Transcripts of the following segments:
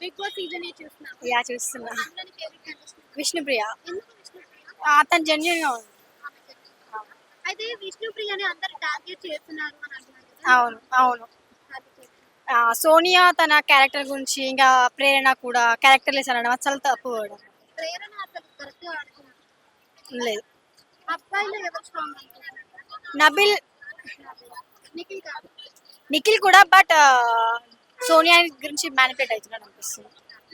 Big Boss season చూస్తున్నా. Yeah చూస్తున్నా. విష్ణుప్రియ. ఎందుకు విష్ణుప్రియ? ఆ, తను జెన్యున్గా ఉంది. అయితే విష్ణుప్రియని అందరు టార్గెట్ చేస్తున్నారు అని అంటున్నారు కదా. అవును అవును. సోనియా తన క్యారెక్టర్ గురించి ఇంకా ప్రేరణ కూడా క్యారెక్టర్ లెస్ అనడం అసలు తప్పు ప్రేరణ అసలు లేదు. అబ్బాయిలో ఎవరు స్ట్రాంగ్ అనుకుంటున్నారు నబిల్. నిఖిల్ కూడా బట్ సోనియా గురించి మ్యానిపులేట్ అవుతున్నాడు అనిపిస్తుంది.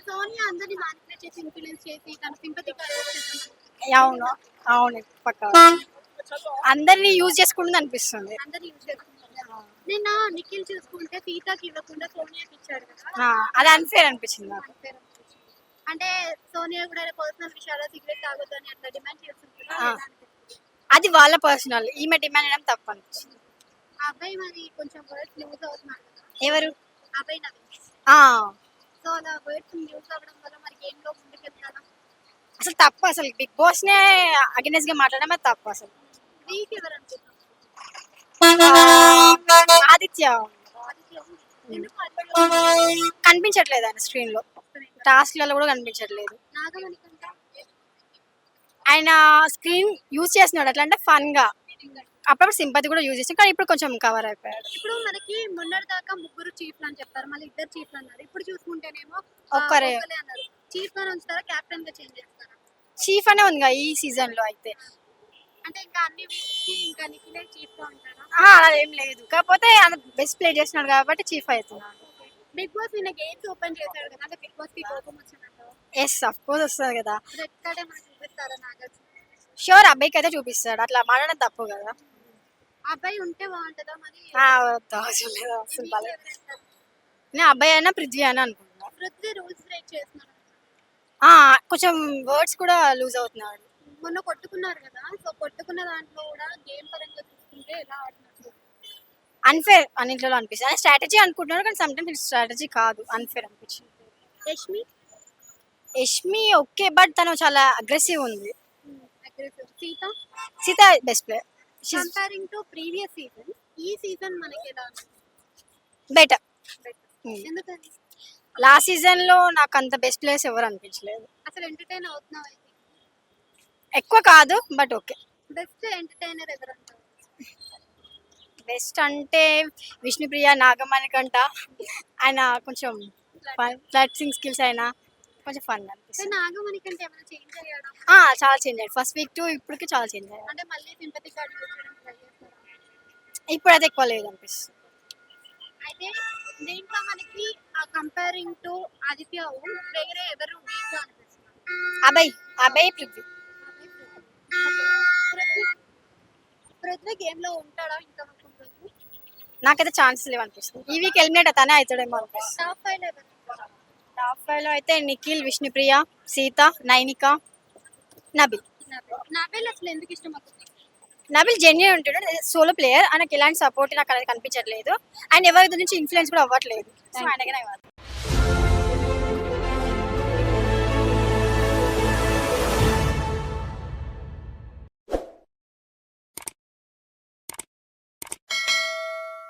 సోనియా అందరిని మానిపులేట్ చేసి ఇన్ఫ్లుయెన్స్ చేసి తన సింపతి అవును. అవును పక్క. అందరినీ యూజ్ చేసుకుంటుంది అనిపిస్తుంది. అందరు యూజ్ చేస్తున్నారు నిన్న నిఖిల్ చూసుకుంటే సీతకి ఇవ్వకుండా సోనియాకి ఇచ్చాడు కదా. అది అన్ఫేర్ అనిపించింది నాకు. అంటే సోనియా కూడా పర్సనల్ విషయాల్లో సిగరెట్ అని అట్లా డిమాండ్ చేస్తుంది? అది వాళ్ళ పర్సనల్ ఈమె డిమాండ్ చేయడం తప్పు అనిపించింది. అబ్బాయి మరి కొంచెం న్యూస్ అవుతున్నాడు ఎవరు? అబ్బాయి నవీన్ ఆ. సో అలా వర్డ్స్ న్యూస్ అవ్వడం వల్ల మరి గేమ్లో ముందుకెళ్తారా అసలు తప్పు అసలు. బిగ్ బాస్ నే అగెనెస్ట్గా మాట్లాడడం అది తప్పు అసలు. ఎవరు ఆదిత్య. ఆదిత్య ఉంది. ఎందుకు ఆదిత్య కనిపించట్లేదు ఆయన స్క్రీన్లో. టాస్క్లలో కూడా కనిపించట్లేదు. ఆయన స్క్రీన్ యూజ్ చేస్తున్నాడు. అట్లా అంటే ఫన్గా అప్పుడప్పుడు సింపతి కూడా యూజ్ చేస్తాడు కానీ ఇప్పుడు కొంచెం కవర్ అయిపోయాడు. ఇప్పుడు మనకి మొన్నటి దాకా ముగ్గురు చీఫ్లు అని చెప్పారు మళ్ళీ ఇద్దరు చీఫ్లు అన్నారు. ఇప్పుడు చూసుకుంటేనేమో ఒక్కరే. అన్నారు. చీఫ్ అని ఉంచుతారా క్యాప్టెన్గా చేంజ్ చేస్తారా? చీఫ్ అనే ఉంది ఈ సీజన్లో అయితే. అంటే ఇంకా అన్ని ఇంకా నిఖిలే చీఫ్గా ఉంటారా? అలా ఏం లేదు. కాకపోతే ఆయన బెస్ట్ ప్లే చేస్తున్నాడు కాబట్టి చీఫ్ అవుతున్నాడు. బిగ్ బాస్ నిన్న గేమ్స్ ఓపెన్ చేశాడు కదా అంటే బిగ్ బాస్కి కోపం వచ్చినట్టు. ఎస్ అఫ్ కోర్స్ వస్తుంది కదా. రెడ్ కార్డ్ ఏమైనా చూపిస్తారా నాగార్జున? షూర్ అబ్బాయికి అయితే చూపిస్తాడు. అట్లా మాట్లాడడం తప్పు కదా. అబ్బాయి ఉంటే బాగుంటుందా మరి? అవసరం లేదు అసలు? నేను అబ్బాయి అయినా పృథ్వీ అని అనుకుంటున్నా. పృథ్వీ రూల్స్ బ్రేక్ చేస్తున్నాడు. కొంచెం వర్డ్స్ కూడా లూజ్ అవుతున్నాడు. మొన్న కొట్టుకున్నారు కదా సో కొట్టుకున్న దాంట్లో కూడా గేమ్ పరంగా చూసుకుంటే ఎలా ఆడుతున్నారు? అన్ఫేర్ అన్నింటిలో అనిపిస్తుంది. స్ట్రాటజీ అనుకుంటున్నాడు కానీ సమ్టైమ్స్ స్ట్రాటజీ కాదు. అన్ఫేర్ అనిపించింది. యష్మి? యష్మి ఓకే బట్ తను చాలా అగ్రెసివ్ ఉంది. Aggressive Seetha? Seetha best player comparing to previous season ఈ సీజన్ మనకి ఎలా బెటర్ ఉంది ఎందుకని? లాస్ట్ సీజన్లో నాకు అంత బెస్ట్ ప్లేయర్స్ ఎవరు అనిపించలేదు. అసలు ఎంటర్టైన్ అవుతున్నావు ఎక్కువ కాదు బట్ ఓకే బెస్ట్ ఎంటర్టైనర్ ఎవరంటారు బెస్ట్ అంటే విష్ణుప్రియ నాగమణి కంట ఆయన కొంచెం ఫ్లట్సింగ్ స్కిల్స్ అయినా కొంచెం ఫన్ అనిపిస్తుంది. నాగమణి కంటే ఏమైనా చేంజ్ అయ్యాడా? ఆ, చాలా చేంజ్ అయ్యాడు. ఫస్ట్ వీక్ టు ఇప్పటికి చాలా చేంజ్ అయ్యాడు. అంటే మళ్ళీ సింపతి చేస్తారా? ఇప్పుడైతే ఎక్కువ లేదు అనిపిస్తుంది. అయితే దీంట్లో మనకి కంపేరింగ్ టు ఆదిత్య వేరే ఎవరు వీక్గా అనిపిస్తున్నారు అభయ్ అభయ్ పృథ్వీ. పృథ్వీ గేమ్లో ఉంటాడా ఇంకా నాకైతే ఛాన్సెస్ లేవు అనిపిస్తుంది ఈ వీక్ ఎలిమినేట్ అవుతానే అవుతాడేమో అనిపిస్తుంది. టాప్ ఫైవ్లో అయితే నిఖిల్ విష్ణుప్రియ సీత నైనిక నబిల్. నాబెల్ అసలు ఎందుకు ఇష్టం అవుతుంది నబిల్ జెన్యున్ ఉంటాడు. సోలో ప్లేయర్ ఆయనకి ఎలాంటి సపోర్ట్ నాకు అనేది కనిపించట్లేదు. అండ్ ఎవరి నుంచి ఇన్ఫ్లుయెన్స్ కూడా అవ్వట్లేదు. సో